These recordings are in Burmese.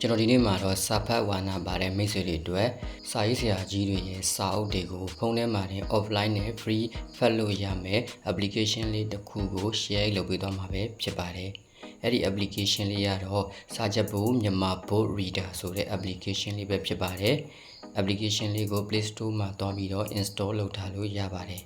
ကျွန်တော်ဒီနေ့မှာတော့စာဖတ်ဝါနာပါတဲ့မိတ်ဆွေတွေအတွက်စာရေးဆရာကြီးတွေရဲ့စာအုပ်တွေကိုဖုန်းထဲမှာတင် offline နဲ့ free ဖတ်လို့ရမယ် application လေးတစ်ခုကို share လုပ်ပေးသွားမှာပဲဖြစ်ပါတယ်အဲ့ဒီ application လေးကတော့စာချက်ဘူးမြန်မာ book reader ဆိုတဲ့ application လေးပဲဖြစ်ပါတယ် application လေးကို Play Store မှာတွားပြီးတော့ install လုပ်ထားလို့ရပါတယ်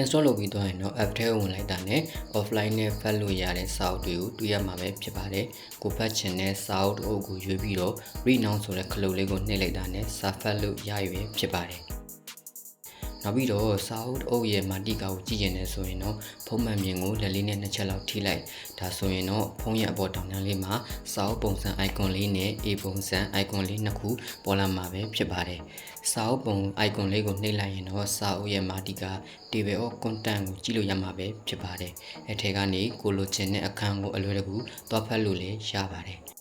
install လုပ်ပြီးတော့ရင်တော့ app ထဲဝင်လိုက်တာနဲ့ offline နဲ့ဖတ်လို့ရတဲ့စာအုပ်တွေကိုတွေ့ရမှာပဲဖြစ်ပါတယ်။ကိုဖတ်ချင်တဲ့စာအုပ်အုပ်ကိုရွေးပြီးတော့ read now ဆိုတဲ့ခလုတ်လေးကိုနှိပ်လိုက်တာနဲ့စာဖတ်လို့ရရွယ်ဖြစ်ပါတယ်။ နောက်ပြီးတော့စာအုပ်အုပ်ရဲ့မာတိကာကိုကြည့်ရင်လည်းဆိုရင်တော့ဖုံးမှန်မြင်ကိုလက်လေးနဲ့နှစ်ချက်လောက်ထိလိုက်ဒါဆိုရင်တော့ဖုံးရအပေါ်တောင်တန်းလေးမှာစာအုပ်ပုံစံ icon လေးနဲ့ A ပုံစံ icon လေးနှစ်ခုပေါ်လာမှာပဲဖြစ်ပါတယ်စာအုပ်ပုံ icon လေးကိုနှိပ်လိုက်ရင်တော့စာအုပ်ရဲ့မာတိကာ table of content ကိုကြည့်လို့ရမှာပဲဖြစ်ပါတယ်အဲထဲကနေကိုလိုချင်တဲ့အခန်းကိုအလွယ်တကူသွားဖတ်လို့လည်းရပါတယ်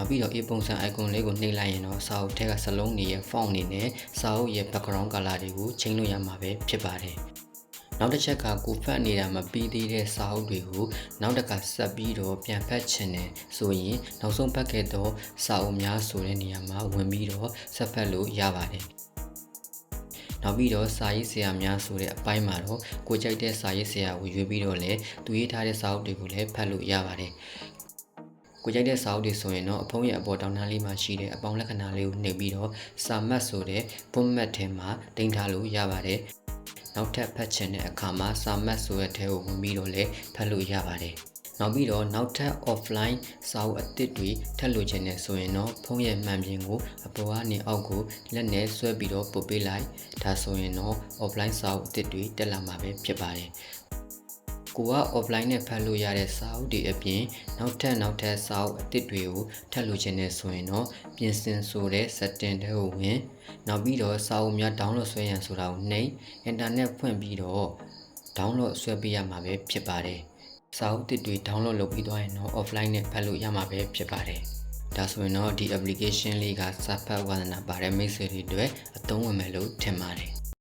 နောက်ပြီးတော့ A ပုံစံ icon လေးကိုနှိပ်လိုက်ရင်တော့စာအုပ်ထဲကစလုံးတွေရဲ့ font တွေနဲ့စာအုပ်ရဲ့ background color တွေကိုချိန်လို့ရမှာပဲဖြစ်ပါတယ်။နောက်တစ်ချက်ကကိုဖတ်နေတာမပြီးသေးတဲ့စာအုပ်တွေကိုနောက်တစ်ခါဆက်ပြီးတော့ပြန်ဖတ်ချင်တယ်ဆိုရင်နောက်ဆုံးဖတ်ခဲ့သောစာအုပ်များဆိုတဲ့နေရာမှာဝင်ပြီးတော့ဆက်ဖတ်လို့ရပါတယ်။နောက်ပြီးတော့စာရေးဆရာများဆိုတဲ့အပိုင်းမှာတော့ကိုကြိုက်တဲ့စာရေးဆရာကိုရွေးပြီးတော့လည်းသူရေးထားတဲ့စာအုပ်တွေကိုလည်းဖတ်လို့ရပါတယ်။ ကိုကြိုက်တဲ့စာအုပ်တွေဆိုရင်တော့အဖုံးရဲ့အပေါ်တောင်တန်းလေးမှာရှိတဲ့အပေါင်းလက္ခဏာလေးကိုနှိပ်ပြီးတော့စာမတ်ဆိုတဲ့ format ထဲမှာတင်ထားလို့ရပါတယ်။နောက်ထပ်ဖတ်ချင်တဲ့အခါမှာစာမတ်ဆိုတဲ့ထဲကိုဝင်ပြီးတော့လည်းဖတ်လို့ရပါတယ်။နောက်ပြီးတော့နောက်ထပ် offline စာအုပ်အသစ်တွေထပ်လို့ခြင်းနဲ့ဆိုရင်တော့ဖုံးရဲ့မှန်ပြင်ကိုအပေါ်ကနေအောက်ကိုလက်နဲ့ဆွဲပြီးတော့ပုတ်ပေးလိုက်ဒါဆိုရင်တော့ offline စာအုပ်အသစ်တွေတက်လာမှာပဲဖြစ်ပါတယ်။ ကိုက offline နဲ့ဖတ်လို့ရတဲ့စာအုပ်တွေအပြင်နောက်ထပ်နောက်ထပ်စာအုပ်အသစ်တွေကိုထပ်လို့ခြင်းနဲ့ဆိုရင်တော့ပြင်ဆင်ဆိုတဲ့ setting တွေကိုဝင်နောက်ပြီးတော့စာအုပ်များ download ဆွဲရန်ဆိုတာကိုနှိပ် internet ဖွင့်ပြီးတော့ download ဆွဲပေးရမှာပဲဖြစ်ပါတယ်စာအုပ်သစ်တွေ download လုပ်ပြီးသွားရင်တော့ offline နဲ့ဖတ်လို့ရမှာပဲဖြစ်ပါတယ်ဒါဆိုရင်တော့ဒီ application လေးကစာဖတ်ဝါသနာပါတဲ့မိတ်ဆွေတွေအတွက်အသုံးဝင်မယ်လို့ထင်ပါတယ်